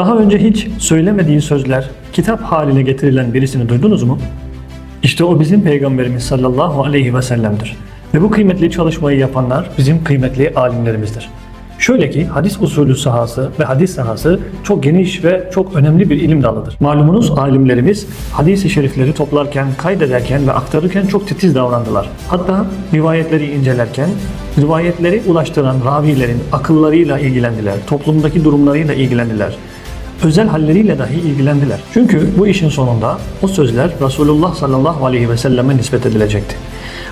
Daha önce hiç söylemediği sözler kitap haline getirilen birisini duydunuz mu? İşte o bizim Peygamberimiz sallallahu aleyhi ve sellem'dir. Ve bu kıymetli çalışmayı yapanlar bizim kıymetli alimlerimizdir. Şöyle ki hadis usulü sahası ve hadis sahası çok geniş ve çok önemli bir ilim dalıdır. Malumunuz alimlerimiz hadis-i şerifleri toplarken, kaydederken ve aktarırken çok titiz davrandılar. Hatta rivayetleri incelerken rivayetleri ulaştıran ravilerin akıllarıyla ilgilendiler, toplumdaki durumlarıyla ilgilendiler özel halleriyle dahi ilgilendiler. Çünkü bu işin sonunda o sözler Resulullah sallallahu aleyhi ve selleme nispet edilecekti.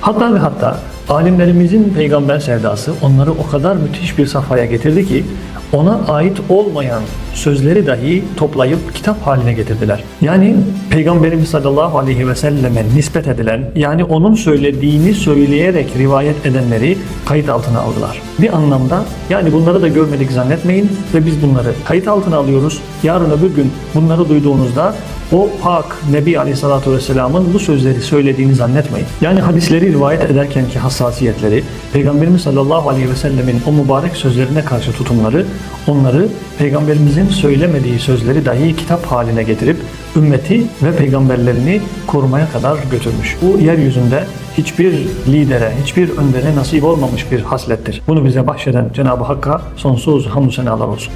Hatta ve hatta alimlerimizin peygamber sevdası onları o kadar müthiş bir safhaya getirdi ki ona ait olmayan sözleri dahi toplayıp kitap haline getirdiler. Yani Peygamberimiz sallallahu aleyhi ve selleme nispet edilen yani onun söylediğini söyleyerek rivayet edenleri kayıt altına aldılar. Bir anlamda yani bunları da görmedik zannetmeyin ve biz bunları kayıt altına alıyoruz. Yarın öbür gün bunları duyduğunuzda o pak Nebi Aleyhisselatü Vesselam'ın bu sözleri söylediğini zannetmeyin. Yani hadisleri rivayet ederkenki hassasiyetleri, Peygamberimiz sallallahu aleyhi ve o mübarek sözlerine karşı tutumları, onları Peygamberimizin söylemediği sözleri dahi kitap haline getirip ümmeti ve peygamberlerini korumaya kadar götürmüş. Bu yeryüzünde hiçbir lidere, hiçbir öndere nasip olmamış bir haslettir. Bunu bize bahşeden Cenab-ı Hakk'a sonsuz hamdü senalar olsun.